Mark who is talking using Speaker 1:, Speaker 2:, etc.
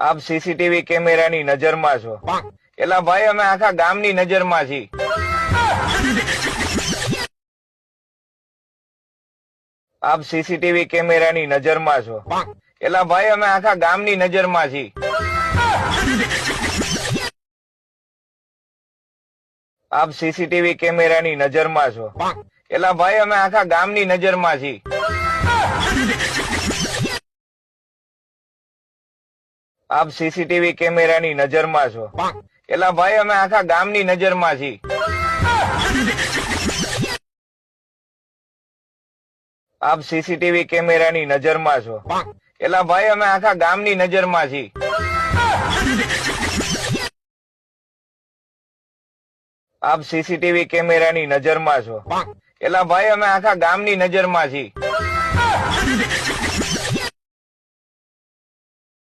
Speaker 1: આપ સીસીટીવી કેમેરાની નજરમાં છો. એલા ભાઈ અમે આખા ગામની નજરમાં છીએ. આપ સીસીટીવી કેમેરાની નજરમાં છો. એલા ભાઈ અમે આખા ગામની નજરમાં છીએ. આપ સીસીટીવી કેમેરાની નજરમાં છો. એલા ભાઈ અમે આખા ગામની નજરમાં છીએ. આપ સીસીટીવી કેમેરાની નજરમાં છો. એલા ભાઈ અમે આખા ગામની નજરમાં છીએ. આપ સીસીટીવી કેમેરાની નજરમાં છો. એલા ભાઈ અમે આખા ગામની નજરમાં છીએ. આપ સીસીટીવી કેમેરાની નજરમાં છો. એલા ભાઈ અમે આખા ગામની નજરમાં છીએ.